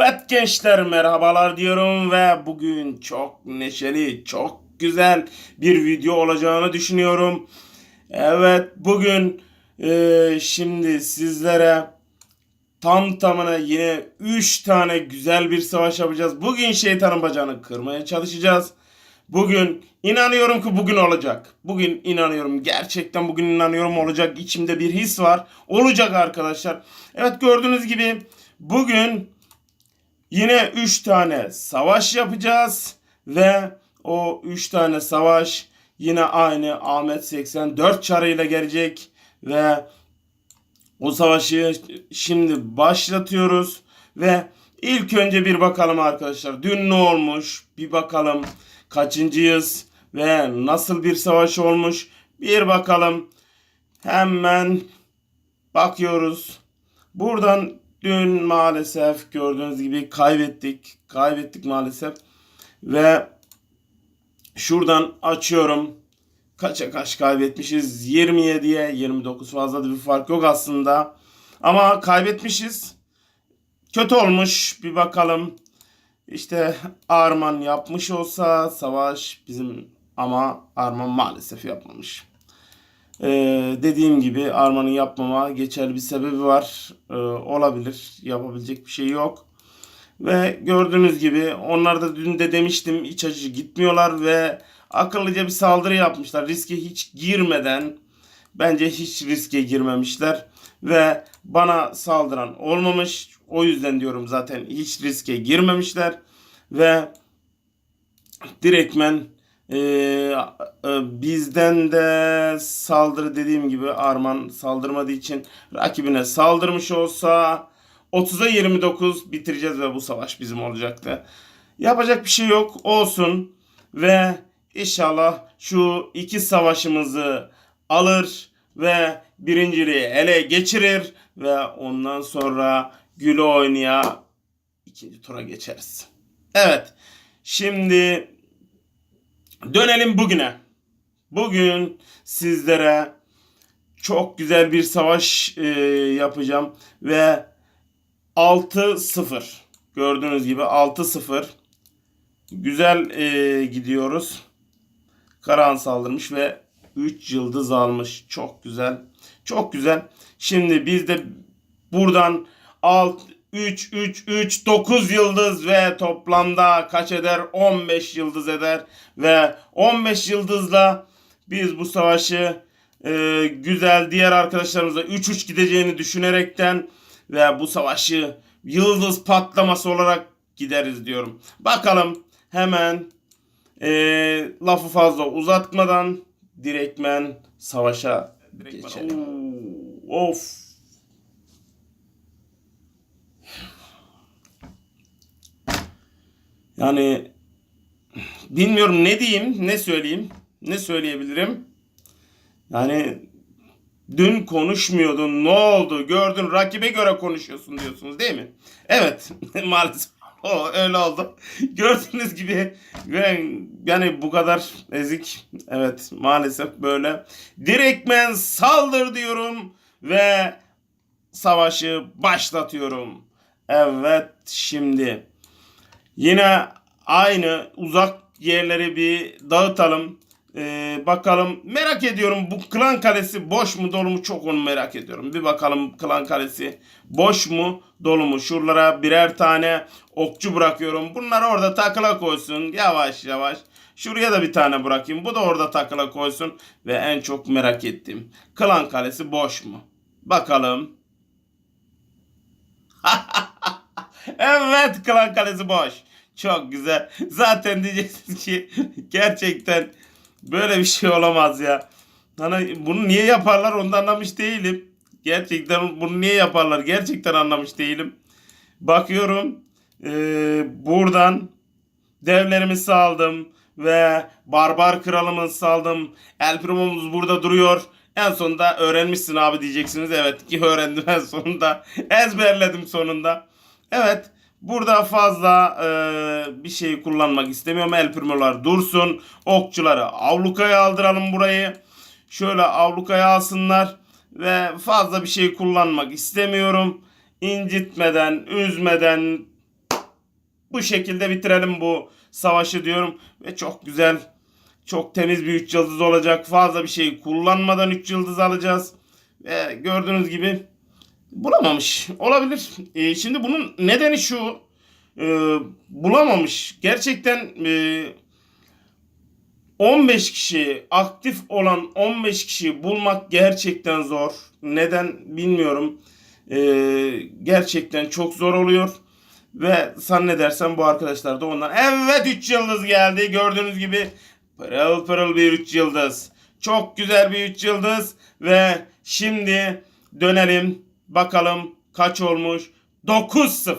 Evet gençler merhabalar diyorum ve bugün çok neşeli, çok güzel bir video olacağını düşünüyorum. Evet bugün e, şimdi sizlere tam tamına yine 3 tane güzel bir savaş yapacağız. Bugün şeytanın bacağını kırmaya çalışacağız. Bugün inanıyorum ki bugün olacak. Bugün inanıyorum. Gerçekten bugün inanıyorum olacak. İçimde bir his var. Olacak arkadaşlar. Evet gördüğünüz gibi bugün yine 3 tane savaş yapacağız. Ve o 3 tane savaş yine aynı Ahmet 84 çarıyla gelecek. Ve o savaşı şimdi başlatıyoruz. Ve ilk önce bir bakalım arkadaşlar. Dün ne olmuş? Bir bakalım kaçıncıyız ve nasıl bir savaş olmuş bir bakalım. Hemen bakıyoruz. Buradan dün maalesef gördüğünüz gibi kaybettik. Kaybettik maalesef. Ve şuradan açıyorum. Kaça kaç kaybetmişiz? 27'ye 29 fazla da bir fark yok aslında. Ama kaybetmişiz. Kötü olmuş. Bir bakalım. İşte Arman yapmış olsa savaş bizim ama Arman maalesef yapmamış. Ee, dediğim gibi Arman'ın yapmama geçerli bir sebebi var. Ee, olabilir. Yapabilecek bir şey yok. Ve gördüğünüz gibi onlar da dün de demiştim iç açıcı gitmiyorlar ve akıllıca bir saldırı yapmışlar. Riske hiç girmeden bence hiç riske girmemişler ve bana saldıran olmamış. O yüzden diyorum zaten hiç riske girmemişler ve direktmen e, e, bizden de saldırı dediğim gibi Arman saldırmadığı için rakibine saldırmış olsa 30'a 29 bitireceğiz ve bu savaş bizim olacaktı. Yapacak bir şey yok olsun ve inşallah şu iki savaşımızı alır ve birinciliği ele geçirir ve ondan sonra güle oynaya ikinci tura geçeriz. Evet. Şimdi dönelim bugüne. Bugün sizlere çok güzel bir savaş e, yapacağım ve 6-0 gördüğünüz gibi 6-0 güzel e, gidiyoruz. Karahan saldırmış ve 3 yıldız almış. Çok güzel. Çok güzel. Şimdi biz de buradan alt 3 3 3 9 yıldız ve toplamda kaç eder? 15 yıldız eder ve 15 yıldızla biz bu savaşı e, güzel diğer arkadaşlarımızla 3-3 gideceğini düşünerekten ve bu savaşı yıldız patlaması olarak gideriz diyorum. Bakalım hemen e, lafı fazla uzatmadan direktmen savaşa geçelim. Oo, of. Yani bilmiyorum ne diyeyim, ne söyleyeyim, ne söyleyebilirim. Yani dün konuşmuyordun, ne oldu, gördün, rakibe göre konuşuyorsun diyorsunuz değil mi? Evet, maalesef o öyle oldu. Gördüğünüz gibi yani bu kadar ezik. Evet, maalesef böyle. Direktmen saldır diyorum ve savaşı başlatıyorum. Evet, şimdi Yine aynı uzak yerleri bir dağıtalım. Ee, bakalım merak ediyorum bu klan kalesi boş mu dolu mu çok onu merak ediyorum. Bir bakalım klan kalesi boş mu dolu mu. Şuralara birer tane okçu bırakıyorum. Bunlar orada takıla koysun yavaş yavaş. Şuraya da bir tane bırakayım. Bu da orada takıla koysun. Ve en çok merak ettim. Klan kalesi boş mu? Bakalım. evet klan kalesi boş. Çok güzel. Zaten diyeceksiniz ki gerçekten böyle bir şey olamaz ya. Hani bunu niye yaparlar onu da anlamış değilim. Gerçekten bunu niye yaparlar gerçekten anlamış değilim. Bakıyorum ee, buradan devlerimi saldım ve barbar kralımı saldım. El Primo'muz burada duruyor. En sonunda öğrenmişsin abi diyeceksiniz. Evet ki öğrendim en sonunda. Ezberledim sonunda. Evet. Burada fazla e, bir şey kullanmak istemiyorum. El primolar dursun. Okçuları avlukaya aldıralım burayı. Şöyle avlukaya alsınlar. Ve fazla bir şey kullanmak istemiyorum. İncitmeden, üzmeden bu şekilde bitirelim bu savaşı diyorum. Ve çok güzel, çok temiz bir 3 yıldız olacak. Fazla bir şey kullanmadan 3 yıldız alacağız. Ve gördüğünüz gibi bulamamış. Olabilir. E, şimdi bunun nedeni şu. e, bulamamış. Gerçekten e, 15 kişi aktif olan 15 kişiyi bulmak gerçekten zor. Neden bilmiyorum. Ee, gerçekten çok zor oluyor. Ve zannedersem bu arkadaşlar da ondan. Evet 3 yıldız geldi. Gördüğünüz gibi pırıl pırıl bir 3 yıldız. Çok güzel bir 3 yıldız. Ve şimdi dönelim. Bakalım kaç olmuş? 9-0.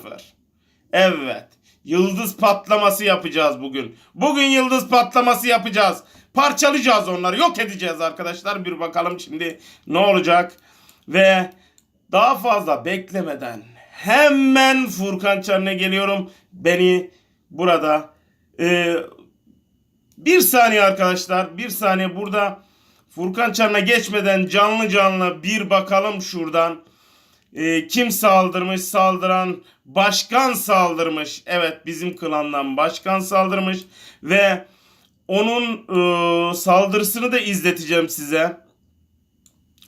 Evet. Yıldız patlaması yapacağız bugün. Bugün yıldız patlaması yapacağız. Parçalayacağız onları. Yok edeceğiz arkadaşlar. Bir bakalım şimdi ne olacak. Ve daha fazla beklemeden hemen Furkan Çarı'na geliyorum. Beni burada e, bir saniye arkadaşlar. Bir saniye burada Furkan Çarı'na geçmeden canlı canlı bir bakalım şuradan. E, kim saldırmış? Saldıran başkan saldırmış. Evet bizim klandan başkan saldırmış ve onun e, saldırısını da izleteceğim size.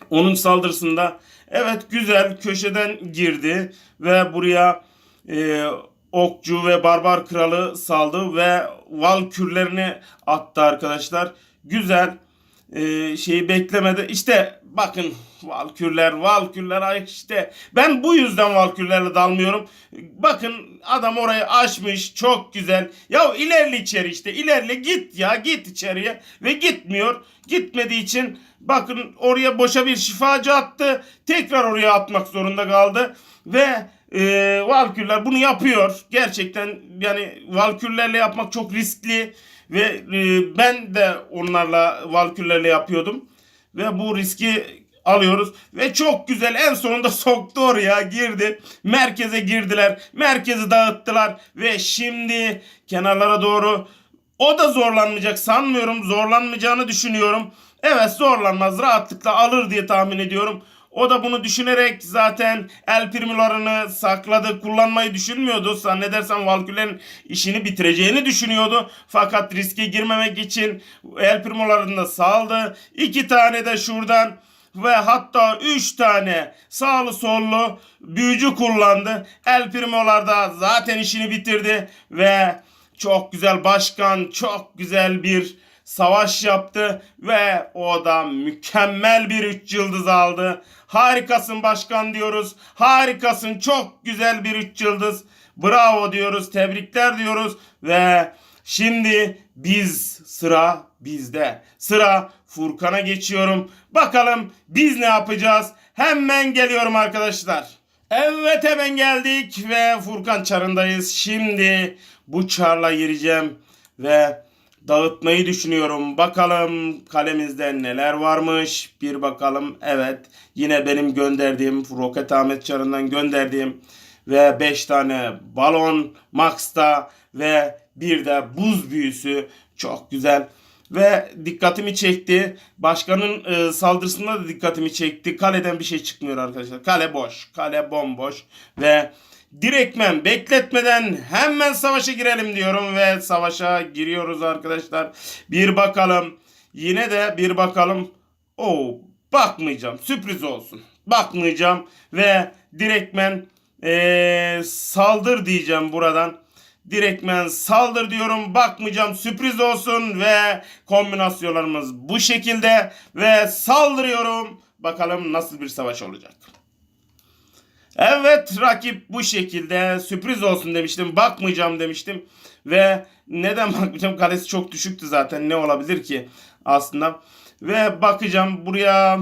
Onun saldırısında evet güzel köşeden girdi ve buraya e, okçu ve barbar kralı saldı ve valkürlerini attı arkadaşlar. Güzel e, şeyi beklemedi. İşte bakın Valkürler, Valkürler ay işte ben bu yüzden Valkürlerle dalmıyorum. Bakın adam orayı açmış çok güzel. Ya ilerle içeri işte ilerle git ya git içeriye ve gitmiyor. Gitmediği için bakın oraya boşa bir şifacı attı. Tekrar oraya atmak zorunda kaldı ve e, Valkürler bunu yapıyor. Gerçekten yani Valkürlerle yapmak çok riskli ve e, ben de onlarla Valkürlerle yapıyordum ve bu riski alıyoruz ve çok güzel en sonunda soktu oraya girdi. Merkeze girdiler. Merkezi dağıttılar ve şimdi kenarlara doğru o da zorlanmayacak sanmıyorum. Zorlanmayacağını düşünüyorum. Evet zorlanmaz rahatlıkla alır diye tahmin ediyorum. O da bunu düşünerek zaten el primolarını sakladı. Kullanmayı düşünmüyordu. Zannedersem Valkürlerin işini bitireceğini düşünüyordu. Fakat riske girmemek için el primolarını da saldı. İki tane de şuradan ve hatta 3 tane sağlı sollu büyücü kullandı. El Primo'lar da zaten işini bitirdi ve çok güzel başkan, çok güzel bir savaş yaptı ve o da mükemmel bir 3 yıldız aldı. Harikasın başkan diyoruz. Harikasın çok güzel bir 3 yıldız. Bravo diyoruz. Tebrikler diyoruz ve şimdi biz sıra bizde. Sıra Furkan'a geçiyorum. Bakalım biz ne yapacağız? Hemen geliyorum arkadaşlar. Evet hemen geldik ve Furkan çarındayız. Şimdi bu çarla gireceğim ve dağıtmayı düşünüyorum. Bakalım kalemizde neler varmış. Bir bakalım. Evet yine benim gönderdiğim Roket Ahmet çarından gönderdiğim ve 5 tane balon Max'ta ve bir de buz büyüsü çok güzel ve dikkatimi çekti. Başkanın e, saldırısında da dikkatimi çekti. Kaleden bir şey çıkmıyor arkadaşlar. Kale boş. Kale bomboş ve direktmen bekletmeden hemen savaşa girelim diyorum ve savaşa giriyoruz arkadaşlar. Bir bakalım. Yine de bir bakalım. Oo bakmayacağım. Sürpriz olsun. Bakmayacağım ve direktmen e, saldır diyeceğim buradan. Direktmen saldır diyorum. Bakmayacağım sürpriz olsun ve kombinasyonlarımız bu şekilde ve saldırıyorum. Bakalım nasıl bir savaş olacak. Evet rakip bu şekilde sürpriz olsun demiştim. Bakmayacağım demiştim. Ve neden bakmayacağım? Kalesi çok düşüktü zaten. Ne olabilir ki aslında. Ve bakacağım buraya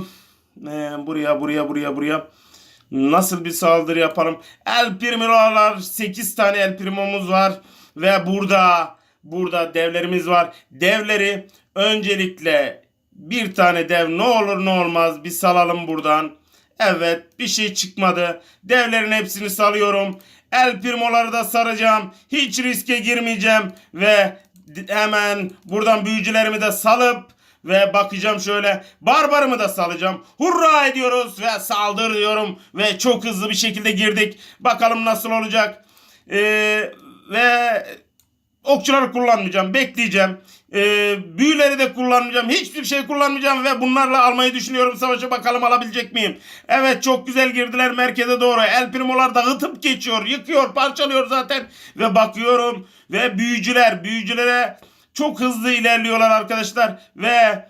e, buraya buraya buraya buraya nasıl bir saldırı yapalım. El Primo'lar 8 tane El Primo'muz var. Ve burada burada devlerimiz var. Devleri öncelikle bir tane dev ne olur ne olmaz bir salalım buradan. Evet bir şey çıkmadı. Devlerin hepsini salıyorum. El Primo'ları da saracağım. Hiç riske girmeyeceğim. Ve hemen buradan büyücülerimi de salıp ve bakacağım şöyle barbarımı da salacağım. Hurra ediyoruz ve saldır diyorum ve çok hızlı bir şekilde girdik. Bakalım nasıl olacak. Ee, ve okçuları kullanmayacağım. Bekleyeceğim. Ee, büyüleri de kullanmayacağım. Hiçbir şey kullanmayacağım ve bunlarla almayı düşünüyorum savaşı. Bakalım alabilecek miyim? Evet çok güzel girdiler merkeze doğru. El Primo'lar dağıtıp geçiyor. Yıkıyor, parçalıyor zaten. Ve bakıyorum ve büyücüler, büyücülere çok hızlı ilerliyorlar arkadaşlar. Ve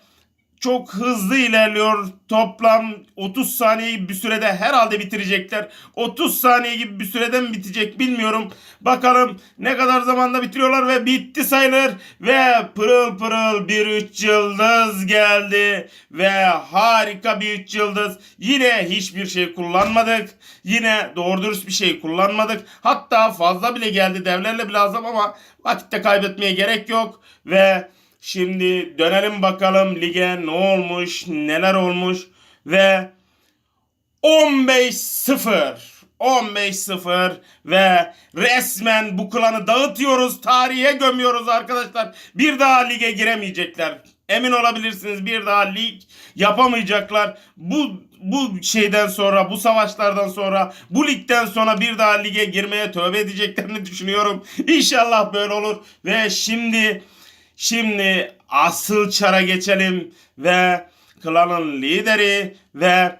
çok hızlı ilerliyor. Toplam 30 saniye gibi bir sürede herhalde bitirecekler. 30 saniye gibi bir sürede mi bitecek bilmiyorum. Bakalım ne kadar zamanda bitiriyorlar ve bitti sayılır. Ve pırıl pırıl bir 3 yıldız geldi. Ve harika bir 3 yıldız. Yine hiçbir şey kullanmadık. Yine doğru dürüst bir şey kullanmadık. Hatta fazla bile geldi devlerle bile azam ama vakitte kaybetmeye gerek yok. Ve Şimdi dönelim bakalım lige ne olmuş, neler olmuş ve 15-0. 15-0 ve resmen bu klanı dağıtıyoruz. Tarihe gömüyoruz arkadaşlar. Bir daha lige giremeyecekler. Emin olabilirsiniz bir daha lig yapamayacaklar. Bu bu şeyden sonra, bu savaşlardan sonra, bu ligden sonra bir daha lige girmeye tövbe edeceklerini düşünüyorum. İnşallah böyle olur ve şimdi Şimdi asıl çara geçelim ve klanın lideri ve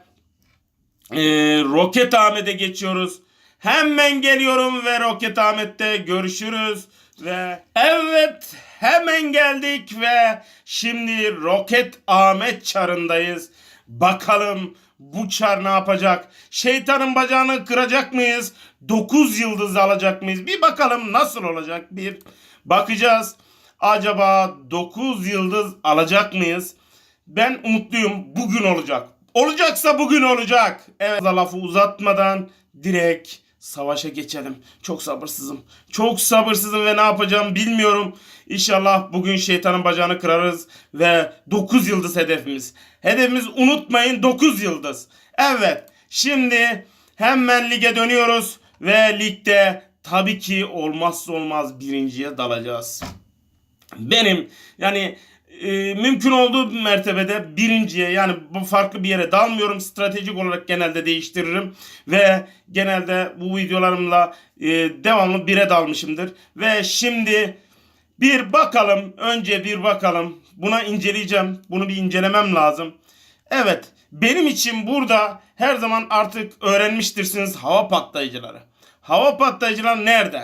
e, Roket Ahmet'e geçiyoruz. Hemen geliyorum ve Roket Ahmet'te görüşürüz ve evet hemen geldik ve şimdi Roket Ahmet çarındayız. Bakalım bu çar ne yapacak? Şeytanın bacağını kıracak mıyız? 9 yıldız alacak mıyız? Bir bakalım nasıl olacak? Bir bakacağız. Acaba 9 yıldız alacak mıyız? Ben umutluyum. Bugün olacak. Olacaksa bugün olacak. Evet lafı uzatmadan direkt savaşa geçelim. Çok sabırsızım. Çok sabırsızım ve ne yapacağım bilmiyorum. İnşallah bugün şeytanın bacağını kırarız ve 9 yıldız hedefimiz. Hedefimiz unutmayın 9 yıldız. Evet şimdi hemen lige dönüyoruz ve ligde tabii ki olmazsa olmaz birinciye dalacağız benim yani e, mümkün olduğu mertebede birinciye yani bu farklı bir yere dalmıyorum. Stratejik olarak genelde değiştiririm ve genelde bu videolarımla e, devamlı bire dalmışımdır. Ve şimdi bir bakalım önce bir bakalım buna inceleyeceğim. Bunu bir incelemem lazım. Evet benim için burada her zaman artık öğrenmiştirsiniz hava patlayıcıları. Hava patlayıcılar nerede?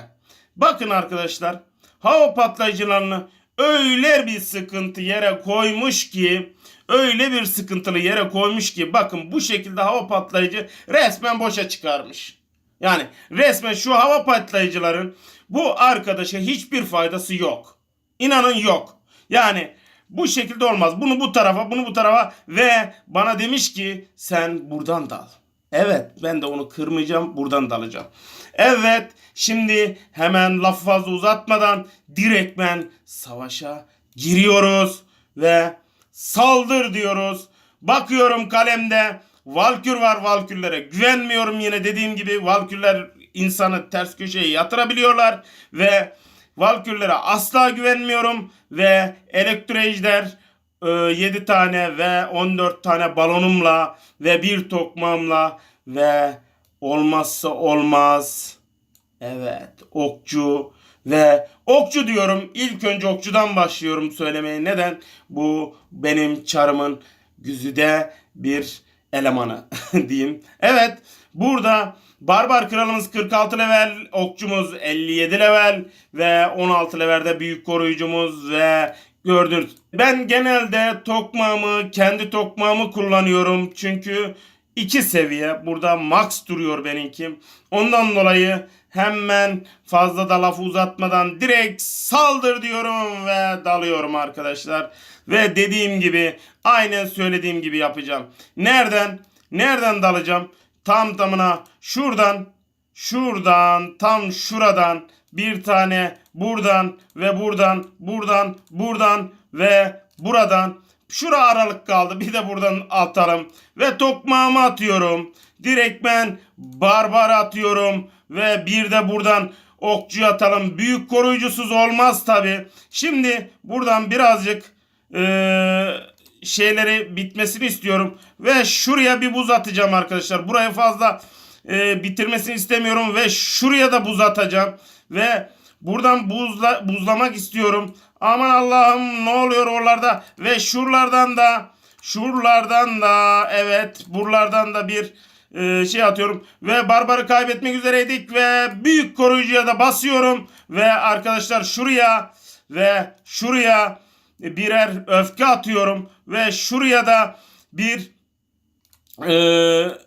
Bakın arkadaşlar hava patlayıcılarını öyle bir sıkıntı yere koymuş ki öyle bir sıkıntılı yere koymuş ki bakın bu şekilde hava patlayıcı resmen boşa çıkarmış. Yani resmen şu hava patlayıcıların bu arkadaşa hiçbir faydası yok. İnanın yok. Yani bu şekilde olmaz. Bunu bu tarafa, bunu bu tarafa ve bana demiş ki sen buradan dal. Evet ben de onu kırmayacağım buradan dalacağım. Evet şimdi hemen lafı fazla uzatmadan direktmen savaşa giriyoruz ve saldır diyoruz. Bakıyorum kalemde Valkür var Valkürlere güvenmiyorum yine dediğim gibi Valkürler insanı ters köşeye yatırabiliyorlar ve Valkürlere asla güvenmiyorum ve Elektroejder 7 tane ve 14 tane balonumla ve bir tokmamla ve olmazsa olmaz. Evet okçu ve okçu diyorum. İlk önce okçudan başlıyorum söylemeye. Neden? Bu benim çarımın güzide bir elemanı diyeyim. Evet burada Barbar kralımız 46 level, okçumuz 57 level ve 16 levelde büyük koruyucumuz ve gördünüz. Ben genelde tokmağımı, kendi tokmağımı kullanıyorum. Çünkü iki seviye. Burada max duruyor benimki. Ondan dolayı hemen fazla da lafı uzatmadan direkt saldır diyorum ve dalıyorum arkadaşlar. Ve dediğim gibi aynen söylediğim gibi yapacağım. Nereden? Nereden dalacağım? Tam tamına şuradan, şuradan, tam şuradan bir tane buradan ve buradan, buradan, buradan ve buradan Şura aralık kaldı. Bir de buradan atalım. Ve tokmağımı atıyorum. Direkt ben barbar atıyorum. Ve bir de buradan okçu atalım. Büyük koruyucusuz olmaz tabi. Şimdi buradan birazcık ee, şeyleri bitmesini istiyorum. Ve şuraya bir buz atacağım arkadaşlar. Burayı fazla e, bitirmesini istemiyorum. Ve şuraya da buz atacağım. Ve buradan buzla, buzlamak istiyorum. Aman Allah'ım ne oluyor oralarda? Ve şuralardan da şuralardan da evet buralardan da bir e, şey atıyorum. Ve Barbar'ı kaybetmek üzereydik ve büyük koruyucuya da basıyorum. Ve arkadaşlar şuraya ve şuraya birer öfke atıyorum. Ve şuraya da bir e,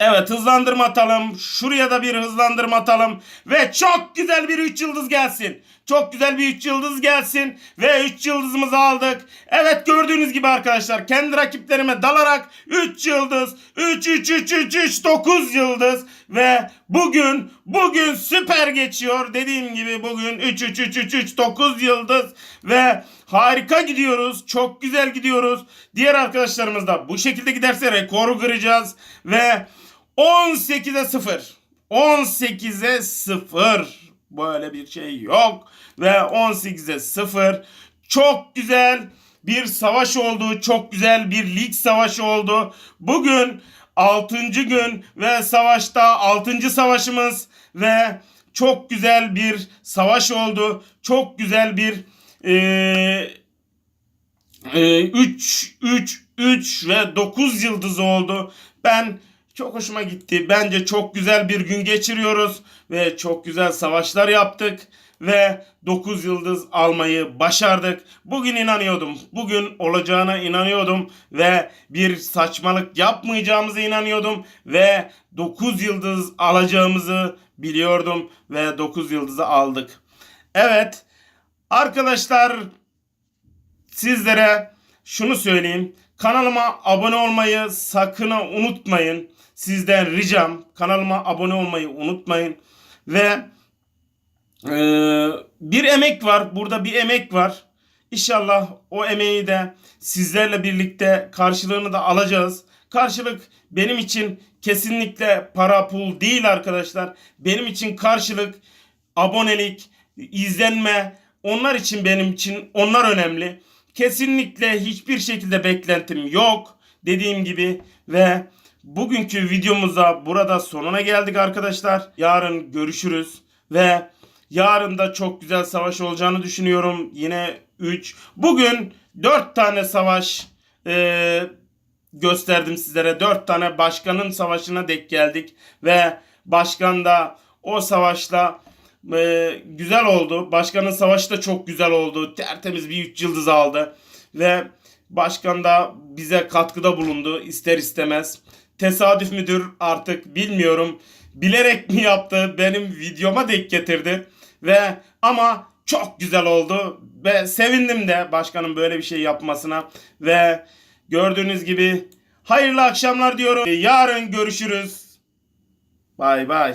Evet hızlandırma atalım. Şuraya da bir hızlandırma atalım. Ve çok güzel bir 3 yıldız gelsin. Çok güzel bir 3 yıldız gelsin. Ve 3 yıldızımızı aldık. Evet gördüğünüz gibi arkadaşlar kendi rakiplerime dalarak 3 yıldız. 3 3 3 3 3 9 yıldız. Ve bugün bugün süper geçiyor. Dediğim gibi bugün 3 3 3 3 3 9 yıldız. Ve harika gidiyoruz. Çok güzel gidiyoruz. Diğer arkadaşlarımız da bu şekilde giderse rekoru kıracağız. Ve 18'e 0. 18'e 0. Böyle bir şey yok. Ve 18'e 0. Çok güzel bir savaş oldu. Çok güzel bir lig savaşı oldu. Bugün 6. gün ve savaşta 6. savaşımız ve çok güzel bir savaş oldu. Çok güzel bir eee 3 3 3 ve 9 yıldız oldu. Ben çok hoşuma gitti. Bence çok güzel bir gün geçiriyoruz ve çok güzel savaşlar yaptık ve 9 yıldız almayı başardık. Bugün inanıyordum. Bugün olacağına inanıyordum ve bir saçmalık yapmayacağımıza inanıyordum ve 9 yıldız alacağımızı biliyordum ve 9 yıldızı aldık. Evet arkadaşlar sizlere şunu söyleyeyim. Kanalıma abone olmayı sakın unutmayın. Sizden ricam kanalıma abone olmayı unutmayın. Ve e, bir emek var. Burada bir emek var. İnşallah o emeği de sizlerle birlikte karşılığını da alacağız. Karşılık benim için kesinlikle para pul değil arkadaşlar. Benim için karşılık abonelik, izlenme onlar için benim için onlar önemli. Kesinlikle hiçbir şekilde beklentim yok. Dediğim gibi ve bugünkü videomuza burada sonuna geldik arkadaşlar. Yarın görüşürüz ve yarın da çok güzel savaş olacağını düşünüyorum. Yine 3. Bugün 4 tane savaş e, gösterdim sizlere. 4 tane başkanın savaşına denk geldik ve başkan da o savaşla e, güzel oldu. Başkanın savaşı da çok güzel oldu. Tertemiz bir 3 yıldız aldı. Ve başkan da bize katkıda bulundu ister istemez. Tesadüf müdür artık bilmiyorum. Bilerek mi yaptı benim videoma denk getirdi. Ve ama çok güzel oldu. Ve sevindim de başkanın böyle bir şey yapmasına. Ve gördüğünüz gibi hayırlı akşamlar diyorum. Yarın görüşürüz. Bay bay.